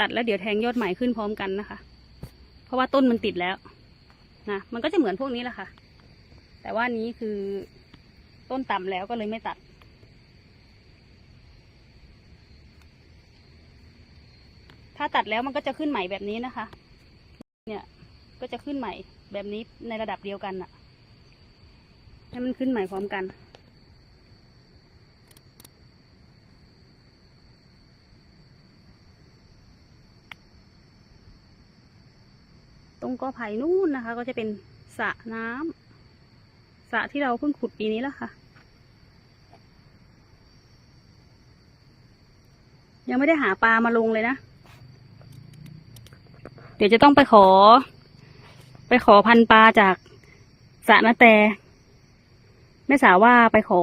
ตัดแล้วเดี๋ยวแทงยอดใหม่ขึ้นพร้อมกันนะคะ เพราะว่าต้นมันติดแล้วนะมันก็จะเหมือนพวกนี้แหละค่ะ แต่ว่านี้คือต้นต่ำแล้วก็เลยไม่ตัด ถ้าตัดแล้วมันก็จะขึ้นใหม่แบบนี้นะคะ เนี่ยก็จะขึ้นใหม่แบบนี้ในระดับเดียวกันน่ะให้มันขึ้นใหม่พร้อมกัน งกอไผ่นู่นนะคะ ก็จะเป็นสระน้ำสระที่เราเพิ่งขุดปีนี้แล้วค่ะ ยังไม่ได้หาปลามาลงเลยนะ เดี๋ยวจะต้องไปขอ ไปขอพันปลาจากสระนาแต่แม่สาวว่าไปขอ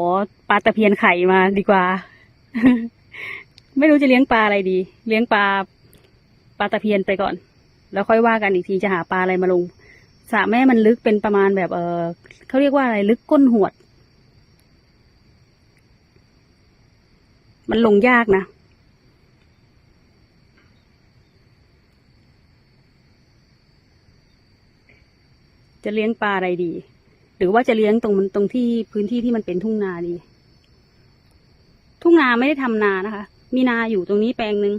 ปลาตะเพียนไข่มาดีกว่า ไม่รู้จะเลี้ยงปลาอะไรดี เลี้ยงปลาปลาตะเพียนไปก่อน แล้วค่อยว่ากันอีกทีจะหาปลาอะไรมาลงสระแม่มันลึกเป็นประมาณแบบเออเขาเรียกว่าอะไรลึกก้นหวด มันลงยากนะจะเลี้ยงปลาอะไรดี หรือว่าจะเลี้ยงตรงมันตรงที่พื้นที่ที่มันเป็นทุ่งนาดี ทุ่งนาไม่ได้ทำนานะคะ มีนาอยู่ตรงนี้แปลงหนึ่ง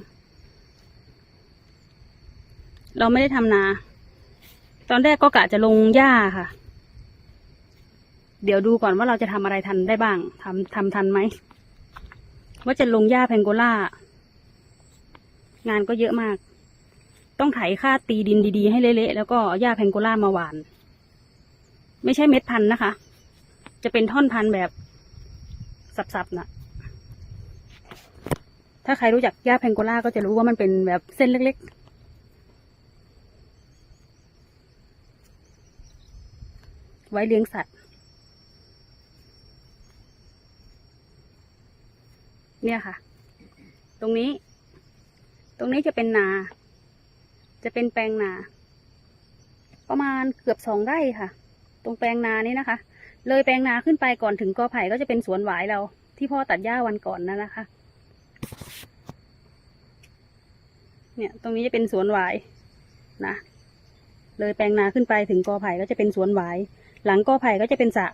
เราไม่ได้ทำนา ตอนแรกก็กะจะลงหญ้าค่ะ เดี๋ยวดูก่อนว่าเราจะทำอะไรทันได้บ้างทำทำทันไหม ว่าจะลงหญ้าแพงโกล่า งานก็เยอะมาก ต้องไถค่าตีดินดีๆ ให้เละๆแล้วก็หญ้าแพงโกล่ามาหวาน ไม่ใช่เม็ดพันธุ์นะคะ จะเป็นท่อนพันธุ์แบบสับๆนะถ้าใครรู้จักหญ้าแพงโกล่าก็จะรู้ว่ามันเป็นแบบเส้นเล็ก ไว้เลี้ยงสัตว์ เนี่ยค่ะ ตรงนี้ ตรงนี้จะเป็นนา จะเป็นแปลงนา ประมาณเกือบสองไร่ค่ะ ตรงแปลงนานี้นะคะ เลยแปลงนาขึ้นไปก่อนถึงกอไผ่ก็จะเป็นสวนหวายเรา ที่พ่อตัดหญ้าวันก่อนนั่นนะคะ เนี่ย ตรงนี้จะเป็นสวนหวายนะเลยแปลงนาขึ้นไปถึงกอไผ่ก็จะเป็นสวนหวาย หลังกอไผ่ก็จะเป็นสระ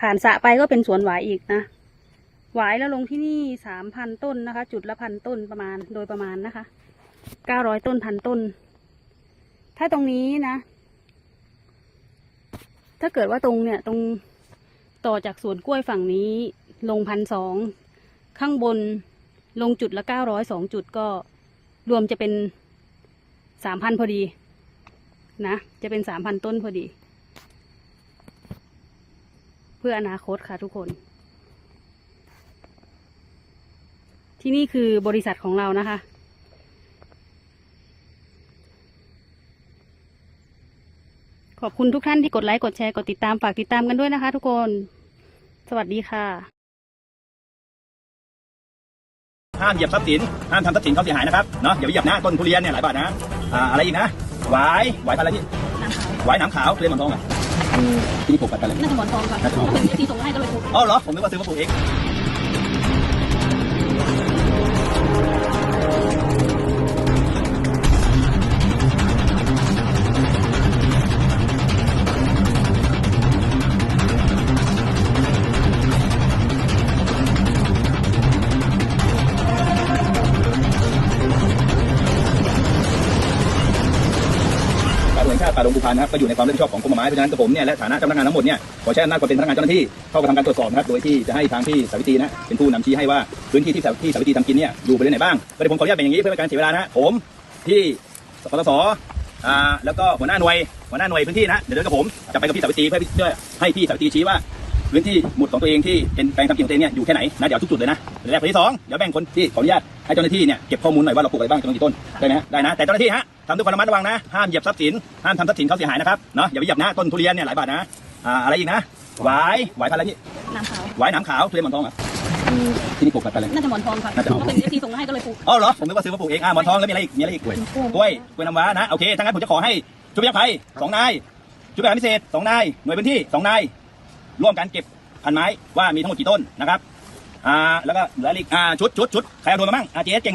ผ่านสระไปก็เป็นสวนหวายอีกนะหวายแล้วลงที่นี่สามพันต้นนะคะ จุดละพันต้นประมาณโดยประมาณนะคะเก้าร้อยต้นพันต้น ถ้าตรงนี้นะ ถ้าเกิดว่าตรงเนี่ยตรงต่อจากสวนกล้วยฝั่งนี้ลงพันสองข้างบนลงจุดละเก้าร้อยสองจุดก็รวมจะเป็นสามพันพอดี นะ จะเป็นสามพันต้นพอดี พื่ออนาคตค่ะทุกคน ที่นี่คือบริษัทของเรานะคะ ขอบคุณทุกท่านที่กดไลค์ กดแชร์ กดติดตาม ฝากติดตามกันด้วยนะคะทุกคน สวัสดีค่ะ ห้ามเหยียบทรัพย์สิน ห้ามทำทรัพย์สินเขาเสียหายนะครับ เนาะอย่าไปเหยียบนะต้นทุเรียนเนี่ยหลายบาทนะ อ่า อะไรอีกนะ หวาย หวายพันอะไรพี่ หวายหนามขาวทุเรียนหมอนทองอะ ที่นี่ปลูกกันอะไรน่าจะหมอนทองค่ะน่าจะหมอนทองที่ส่งให้ก็เลยถูกอ๋อเหรอผมนึกว่าซื้อมาปลูกเอง งชาติป่าหลวงภูพานนะครับก็อยู่ในความรับผิดชอบของกรมป่าไม้เพราะฉะนั้นกับผมเนี่ยและฐานะเจ้าพนักงานทั้งหมดเนี่ยขอใช้อำนาจความเป็นพนักงานเจ้าหน้าที่เข้ากระทำการตรวจสอบนะครับโดยที่จะให้ทางพี่สาวิตรีนะเป็นผู้นำชี้ให้ว่าพื้นที่ที่สาที่สาวิตรีทำกินเนี่ยอยู่บริเวณไหนบ้างก็เดี๋ยวผมขออนุญาตเป็นอย่างนี้เพื่อการเสียเวลานะผมที่ปตสอ่าแล้วก็หัวหน้าหน่วยหัวหน้าหน่วยพื้นที่นะเดี๋ยวเดินกับผมจะไปกับพี่สาวิตรีเพื่อเพื่อให้พี่สาวิตรีชี้ว่าพื้นที่หมุดของตัวเองที่เป็นแปลงทำกินของตัวเองเนี่ยอยู่แค่ไหนนะเดี๋ยวทุกจุดเลยนะแรกคนที่สองเดี๋ยวแบ่งคนที่ขออนุญาตให้เจ้าหน้าที่เนี่ยเก็บข้อมูลหน่อยว่าเราปลูกอะไรบ้างจำนวนกี่ต้นได้ไหมฮะได้นะแต่เจ้าหน้าที่ฮะ ทำด้วยความระมัดระวังนะ ห้ามเหยียบทรัพย์สิน ห้ามทำทรัพย์สินเขาเสียหายนะครับ เนาะ อย่าไปเหยียบนะ ต้นทุเรียนเนี่ยหลายบาทนะ อ่า อะไรอีกนะ หวาย หวายพันธุ์อะไรพี่น้ำขาวหวายหนามขาวทุเรียนหมอนทองอะที่นี่ปลูกกันอะไรน่าจะหมอนทองค่ะน่าจะหมอนทองก็เป็นที่ส่งให้ก็เลยถูก อ๋อเหรอ ผมนึกว่าซื้อมาปลูกเอง อ่าหมอนทองแล้วมีอะไรอีก มีอะไรอีกกล้วยกล้วยกล้วยน้ำว้านะ โอเคถ้างั้นผมจะขอให้ชุดพยัคฆ์ไทยสองนายชุดพยาพิเศษสองนาย หน่วยพื้นที่สองนาย ร่วมกันเก็บพันไม้ว่ามีทั้งหมดกี่ต้นนะครับ อ่า แล้วก็เหลืออีกอ่าชุดชุดชุดใครเอาโดนมาบ้างอาเจ๊เก่งเอา